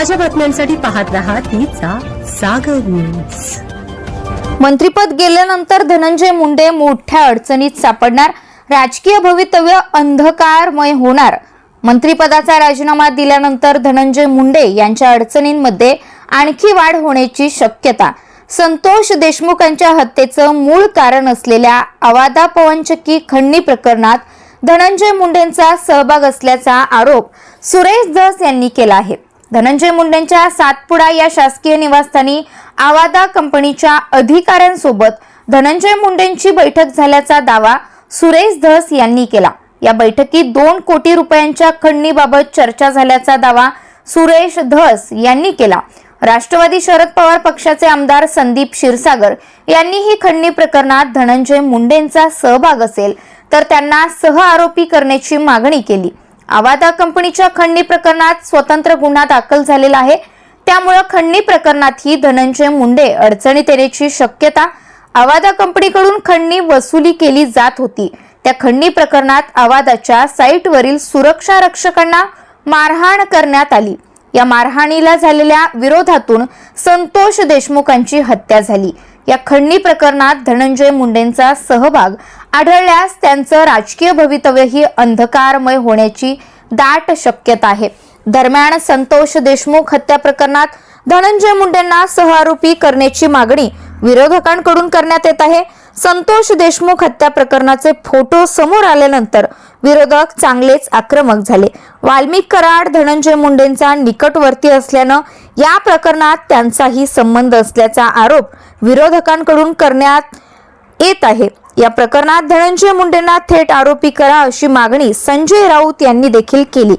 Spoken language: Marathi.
ताज्या बातम्यांसाठी पाहत रहा तिचा सागर न्यूज मंत्रीपद गेल्यानंतर धनंजय मुंडे मोठ्या अडचणीत सापडणार. राजकीय भवितव्य अंधकारमय होणार. मंत्रिपदाचा राजीनामा दिल्यानंतर धनंजय मुंडे यांच्या अडचणींमध्ये आणखी वाढ होण्याची शक्यता. संतोष देशमुखांच्या हत्येचं मूळ कारण असलेल्या अवादा पवनचक्की खंडणी प्रकरणात धनंजय मुंडेंचा सहभाग असल्याचा आरोप सुरेश धस यांनी केला आहे. धनंजय मुंडेंच्या सातपुडा या शासकीय निवासस्थानी आवादा कंपनीच्या अधिकाऱ्यांसोबत धनंजय मुंडेंची बैठक झाल्याचा दावा सुरेश धस यांनी केला. या बैठकीत दोन कोटी रुपयांच्या खंडणीबाबत चर्चा झाल्याचा दावा सुरेश धस यांनी केला. राष्ट्रवादी शरद पवार पक्षाचे आमदार संदीप क्षीरसागर यांनी ही खंडणी प्रकरणात धनंजय मुंडेंचा सहभाग असेल तर त्यांना सह आरोपी करण्याची मागणी केली. आवादा कंपनीच्या खंडणी प्रकरणात स्वतंत्र गुन्हा दाखल झालेला आहे. त्यामुळे खंडणी प्रकरणातही धनंजय मुंडे अडचणीत येण्याची शक्यता आवादा कंपनीकडून खंडणी वसुली केली जात होती. त्या खंडणी प्रकरणात आवादाच्या साईटवरील सुरक्षा रक्षकांना मारहाण करण्यात आली. या मारहाणीला झालेल्या विरोधातून संतोष देशमुखांची हत्या झाली. या खंडणी प्रकरणात धनंजय मुंडेंचा सहभाग आढळल्यास त्यांचं राजकीय भवितव्यही अंधकारमय होण्याची दाट शक्यता आहे. दरम्यान संतोष देशमुख हत्या प्रकरणात धनंजय मुंडेंना सहआरोपी करण्याची मागणी विरोधकांकडून करण्यात येत आहे. संतोष देशमुख हत्या प्रकरणाचे फोटो समोर आल्यानंतर विरोधक चांगलेच आक्रमक झाले. वाल्मिक कराड धनंजय मुंडेंचा निकटवर्ती असल्यानं या प्रकरणात त्यांचाही संबंध असल्याचा आरोप विरोधकांकडून करण्यात येत आहे. या प्रकरणात धनंजय मुंडेंना थेट आरोपी करा अशी मागणी संजय राऊत यांनी देखील केली.